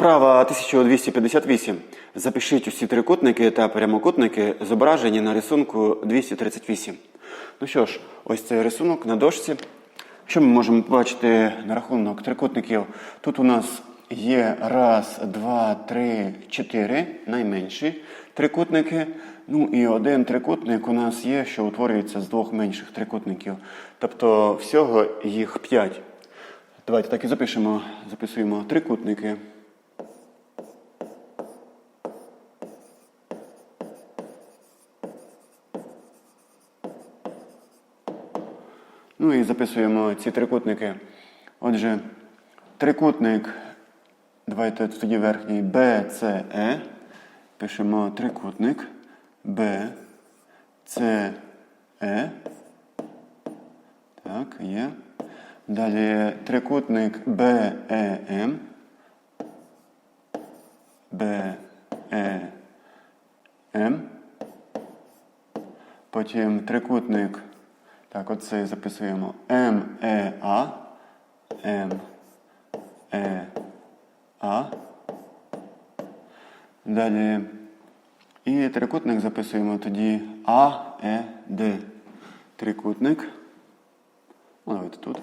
Вправа 1258. Запишіть усі трикутники та прямокутники, зображені на рисунку 238. Ну що ж, ось цей рисунок на дошці. Що ми можемо побачити на рахунок трикутників? Тут у нас є раз, два, три, чотири найменші трикутники. Ну і один трикутник у нас є, що утворюється з двох менших трикутників. Тобто всього їх п'ять. Давайте так і запишемо. Записуємо трикутники. Ну і записуємо ці трикутники. Отже, трикутник, давайте тоді верхній BCE. Пишемо трикутник B, C, E. Так, є. Далі трикутник BEM. BEM. Потім трикутник. Так, оцей записуємо МЕА. МЕА. Далі. І трикутник записуємо тоді АЕД. Трикутник. Ну, давайте тут.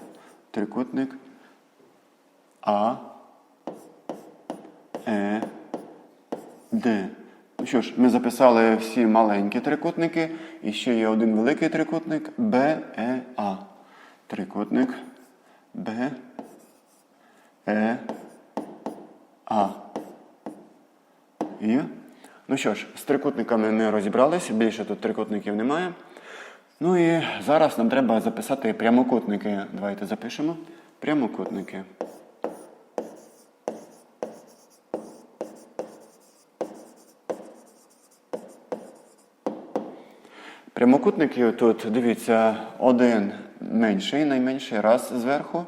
Трикутник. А. Е. Д. Що ж, ми записали всі маленькі трикутники. І ще є один великий трикутник БЕА. Трикутник Б. Е. А. Є. Ну що ж, з трикутниками ми розібралися, більше тут трикутників немає. Ну і зараз нам треба записати прямокутники. Давайте запишемо. Прямокутники. Прямокутників тут, дивіться, один менший, найменший раз зверху,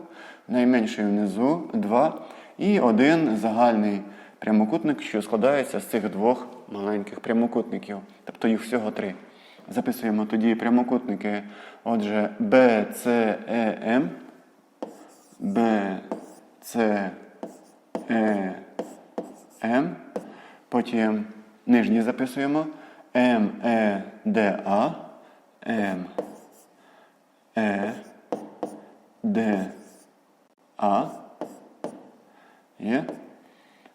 найменший внизу, два. І один загальний прямокутник, що складається з цих двох маленьких прямокутників. Тобто їх всього три. Записуємо тоді прямокутники. Отже, BCEM, BCEM, потім нижній записуємо MEDA, MEDA, є.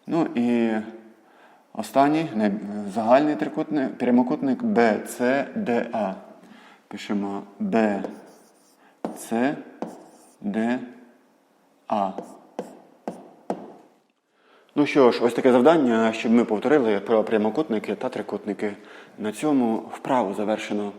Ну і останній загальний трикутник, прямокутник BCDA. Пишемо BCDA. Ну що ж, ось таке завдання, щоб ми повторили про прямокутники та трикутники. На цьому вправу завершено.